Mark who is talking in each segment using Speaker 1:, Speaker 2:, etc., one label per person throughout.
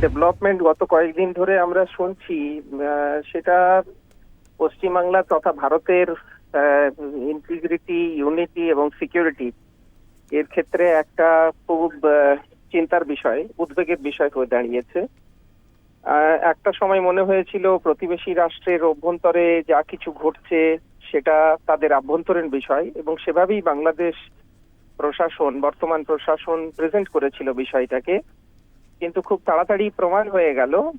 Speaker 1: Development গত কয়েকদিন ধরে আমরা শুনছি সেটা পশ্চিমবাংলা তথা ভারতের ইন্টিগ্রিটি ইউনিটি এবং সিকিউরিটি এর ক্ষেত্রে একটা খুব চিন্তার বিষয়, উদ্বেগের বিষয় হয়ে দাঁড়িয়েছে। একটা সময় মনে হয়েছিল প্রতিবেশী রাষ্ট্রের অভ্যন্তরে যা কিছু ঘটছে সেটা তাদের আভ্যন্তরীণ বিষয় এবং সেভাবেই বাংলাদেশ প্রশাসন, বর্তমান প্রশাসন প্রেজেন্ট করেছিল বিষয়টাকে। কিন্তু খুব তাড়াতাড়ি প্রমাণ হয়ে গেল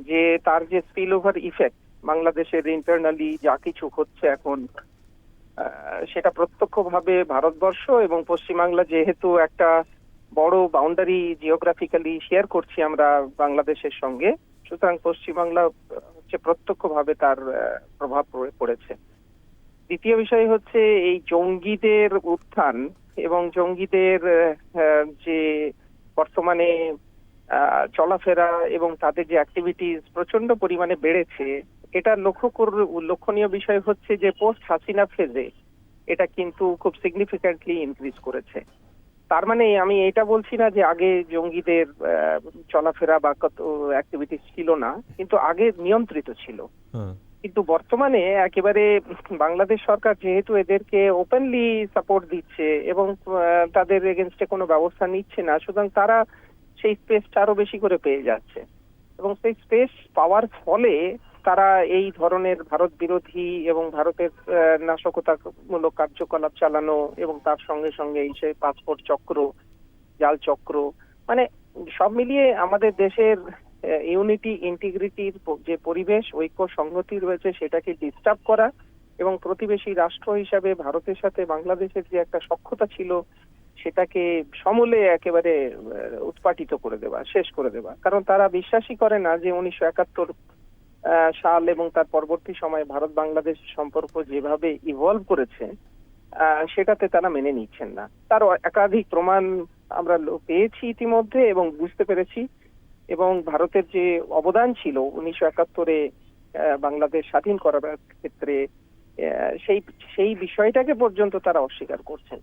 Speaker 1: যে তার যে স্পিল ওভার ইফেক্ট বাংলাদেশের ইন্টারনালি যা কিছু হচ্ছে এখন সেটা প্রত্যক্ষভাবে ভারতবর্ষ এবং পশ্চিমবাংলা যেহেতু একটা বড় বাউন্ডারি জিওগ্রাফিক্যালি শেয়ার করছি আমরা বাংলাদেশের সঙ্গে, সুতরাং পশ্চিমবাংলা হচ্ছে প্রত্যক্ষভাবে তার প্রভাব পড়ে- পড়েছে। দ্বিতীয় বিষয় হচ্ছে এই জঙ্গিদের উত্থান এবং জঙ্গিদের যে বর্তমানে চলাফেরা এবং তাদের যে অ্যাক্টিভিটিস প্রচণ্ড পরিমাণে বেড়েছে এটা লক্ষ্য কর লক্ষণীয় বিষয় হচ্ছে যে পোস্ট হাসিনা ফেজে এটা কিন্তু খুব সিগনিফিক্যান্টলি ইনক্রিজ করেছে। তার মানে আমি এটা বলছি না যে আগে জঙ্গিদের চলাফেরা বা কত অ্যাক্টিভিটিস ছিল না কিন্তু আগে নিয়ন্ত্রিত ছিল।
Speaker 2: হ্যাঁ।
Speaker 1: কিন্তু বর্তমানে একেবারে বাংলাদেশ সরকার যেহেতু এদেরকে ওপেনলি সাপোর্ট দিচ্ছে এবং তাদের এগেনস্টে কোনো ব্যবস্থা নিচ্ছে না সুতরাং তারা সেই স্পেসটা আরও বেশি করে পেয়ে যাচ্ছে। এবং সেই স্পেস পাওয়ার ফলে তারা এই ধরনের ভারত বিরোধী এবং ভারতের নাশকতামূলক কার্যকলাপ চালানো এবং তার সঙ্গে সঙ্গে এই সেই পাসপোর্ট চক্র, জাল চক্র মানে সব মিলিয়ে আমাদের দেশের ইউনিটি ইন্টিগ্রিটির যে পরিবেশ, ঐক্য, সংহতি রয়েছে সেটাকে ডিস্টার্ব করা এবং প্রতিবেশী রাষ্ট্র হিসাবে ভারতের সাথে বাংলাদেশের যে একটা সক্ষতা ছিল সেটাকে সমূলে একেবারে উৎপাটিত করে দেওয়া, শেষ করে দেওয়া। কারণ তারা বিশ্বাসই করে না যে উনিশশো একাত্তর সাল এবং তার পরবর্তী সময়ে ভারত বাংলাদেশ সম্পর্ক যেভাবে ইভলভ করেছে সেটাতে তারা মেনে নিচ্ছেন না। তার একাধিক প্রমাণ আমরা পেয়েছি ইতিমধ্যে এবং বুঝতে পেরেছি। এবং ভারতের যে অবদান ছিল উনিশশো একাত্তরে বাংলাদেশ স্বাধীন করার ক্ষেত্রে সেই সেই বিষয়টাকে পর্যন্ত তারা অস্বীকার করছেন।